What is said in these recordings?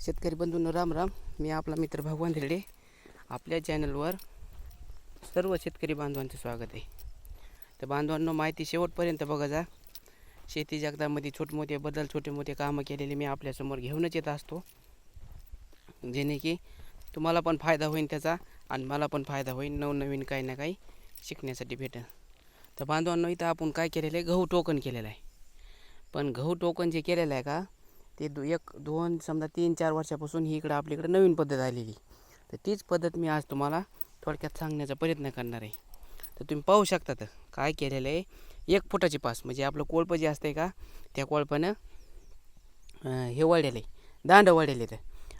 शेतकरी बंधूंनो राम राम. मी आपला मित्र भगवान धिरडे. आपल्या चॅनलवर सर्व शेतकरी बांधवांचं स्वागत आहे. तर बांधवांनो माहिती शेवटपर्यंत बघा जा. शेती जगतामध्ये छोटमोठे बदल छोटे मोठे कामं केलेले मी आपल्यासमोर घेऊनच येत असतो. जेणे की तुम्हाला पण फायदा होईल त्याचा आणि मला पण फायदा होईल नवनवीन काही ना काही शिकण्यासाठी भेटेल तर बांधवांनो इथं आपण काय केलेलं आहे? गहू टोकन केलेलं आहे. पण गहू टोकन जे केलेलं आहे का ते दो एक दोन समजा तीन चार वर्षापासून ही इकडं आपल्याकडे नवीन पद्धत आलेली. तर तीच पद्धत मी आज तुम्हाला थोडक्यात सांगण्याचा प्रयत्न करणार आहे. तर तुम्ही पाहू शकता तर काय केलेलं आहे. एक फुटाची पास म्हणजे आपलं कोळपं जे असतं का त्या कोळपानं हे वळलेलं आहे. दांड वळलेले तर.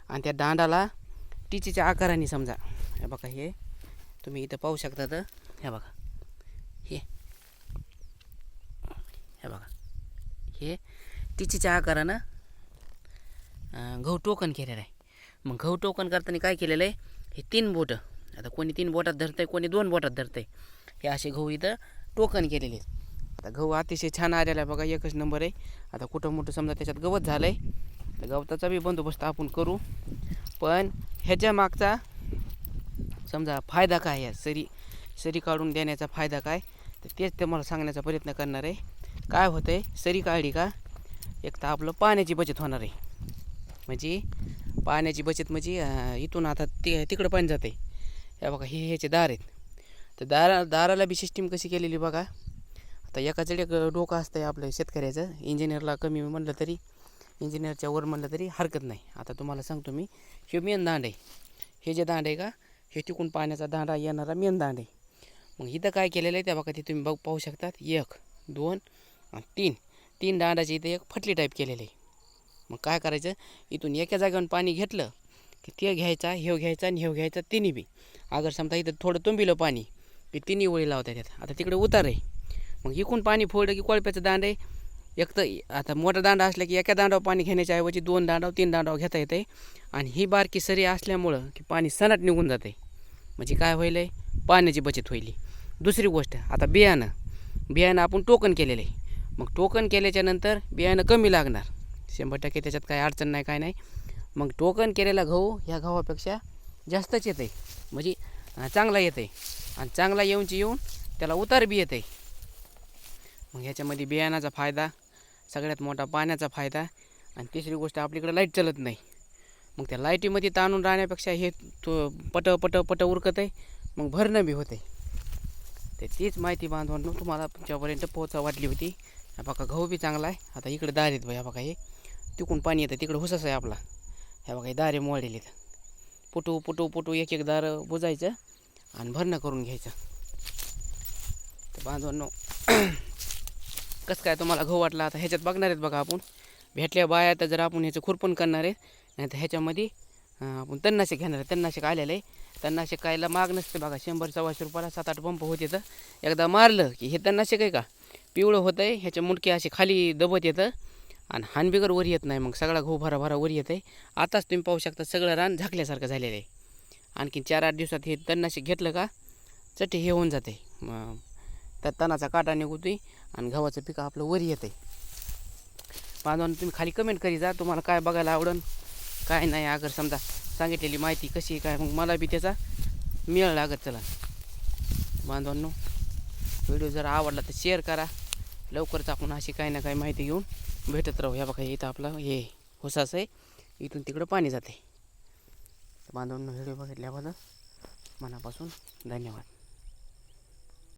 आणि त्या दांडाला टिचीच्या आकाराने समजा हे बघा हे तुम्ही इथं पाहू शकता तर हे बघा. हे. हे बघा. हे टिचीच्या आकारानं गहू टोकन केलेलं आहे. मग गहू टोकन करताना काय केलेलं आहे? हे तीन बोटं. आता कोणी तीन बोटात धरतं आहे कोणी दोन बोटात धरतं आहे हे असे गहू इथं टोकन केलेले आहेत. आता गहू अतिशय छान आलेला आहे बघा एकच नंबर आहे. आता कुठं मोठं समजा त्याच्यात गवत झालं आहे तर गवताचा बी बंदोबस्त आपण करू. पण ह्याच्या मागचा समजा फायदा काय आहे? सरी सरी काढून देण्याचा फायदा काय? तर तेच ते मला सांगण्याचा प्रयत्न करणार आहे. काय होतं आहे सरी काढली का? एक तर आपलं पाण्याची बचत होणार आहे. म्हणजे पाण्याची बचत म्हणजे इथून आता ते तिकडं पाणी जाते. हे बघा हे ह्याचे दार आहेत. तर दारा दाराला बी सिस्टीम कशी केलेली बघा. आता एकाच एक डोकं असतं आहे आपलं शेतकऱ्याचं. इंजिनियरला कमी म्हणलं तरी इंजिनियरच्या वर म्हणलं तरी हरकत नाही. आता तुम्हाला सांगतो मी हे मेन दांड आहे. हे जे दांड आहे का हे तिकून पाण्याचा दांडा येणारा मेन दांड आहे. मग इथं काय केलेलं आहे त्या बघा ते तुम्ही बघ पाहू शकतात. एक दोन तीन. तीन दांडाचे इथं एक फटली टाईप केलेलं आहे. मग काय करायचं? इथून एका जागेवर पाणी घेतलं की ते घ्यायचा हेव घ्यायचा आणि हेव घ्यायचा तिन्ही बी. अगर समजा इथं थोडं तुंबिलं पाणी की तिन्ही ओळी लावता येतात. आता तिकडे उतार आहे. मग इकून पाणी फोडलं की कोळप्याचं दांड आहे. एक तर आता मोठा दांडा असला की एका दांडावर पाणी घेण्याच्या ऐवजी दोन दांडाव तीन दांडाव घेता येते आणि ही बारकी सरी असल्यामुळं की पाणी सनाट निघून जाते म्हणजे काय होईल आहे पाण्याची बचत होईल दुसरी गोष्ट आता बियाणं. बियाणं आपण टोकन केलेलं आहे. मग टोकन केल्याच्यानंतर बियाणं कमी लागणार. शंभर टक्के त्याच्यात काही अडचण नाही काय नाही. मग टोकन केलेला गहू ह्या गव्हापेक्षा जास्तच येतं. आहे म्हणजे चांगला येतं. आहे आणि चांगला येऊनची येऊन त्याला उतार बी येतं. आहे मग ह्याच्यामध्ये बियाणाचा फायदा सगळ्यात मोठा पाण्याचा फायदा आणि तिसरी गोष्ट आपल्याकडे लाइट चालत नाही. मग त्या लाईटीमध्ये ताणून राहण्यापेक्षा हे तो पट पट पट उरकत आहे मग भरणं बी होते तर तीच माहिती बांधवांनो तुम्हाला तुमच्यापर्यंत पोहोचा वाटली होती. हा बघा गहू बी चांगला आहे. आता इकडे दार आहेत बघा हे. तिकडून पाणी येतं तिकडं हुसस आहे आपला. ह्या बघा दारे मोडलेले आहेत. पुटू पुटू पुटू एक एक दार बुजायचं आणि भरणं करून घ्यायचं. तर बांधवांनो कसं काय तुम्हाला घाऊ वाटला? आता ह्याच्यात बघणार आहेत बघा आपण. भेटल्या बाया तर जर आपण ह्याचं खुरपण करणार आहे नाही तर ह्याच्यामध्ये आपण तणनाशक घेणार आहे तणनाशक आलेलं आहे. तणनाशक कायला माग नसते बघा. शंभर सव्वाशे रुपयाला सात आठ पंप होत येतं. एकदा मारलं की हे तणनाशक आहे का? पिवळं होतं आहे ह्याच्या मुंडके असे खाली दबत येतं. आणि हानबिगर वर येत नाही मग. सगळा गहू भराभरा वर येत आहे आताच तुम्ही पाहू शकता सगळं रान झाकल्यासारखं झालेलं आहे आणखीन चार आठ दिवसात हे तणनाशक घेतलं का चटे हे होऊन जाते मग त्या तणाचा काटा निघतोय आणि गव्हाचं पिकं आपलं वर येत आहे बांधवांना तुम्ही खाली कमेंट करी जा. तुम्हाला काय बघायला आवडन काय नाही. अगर समजा सांगितलेली माहिती कशी काय मग मला बी त्याचा मेळ लागत चला. बांधवांनो व्हिडिओ जर आवडला तर शेअर करा. लवकरच आपण अशी काही ना काही माहिती घेऊन भेटत राहू. ह्या बघा इथं आपलं हे होसास आहे. इथून तिकडं पाणी जाते. बांधवांना व्हिडिओ बघितल्याबद्दल मनापासून धन्यवाद.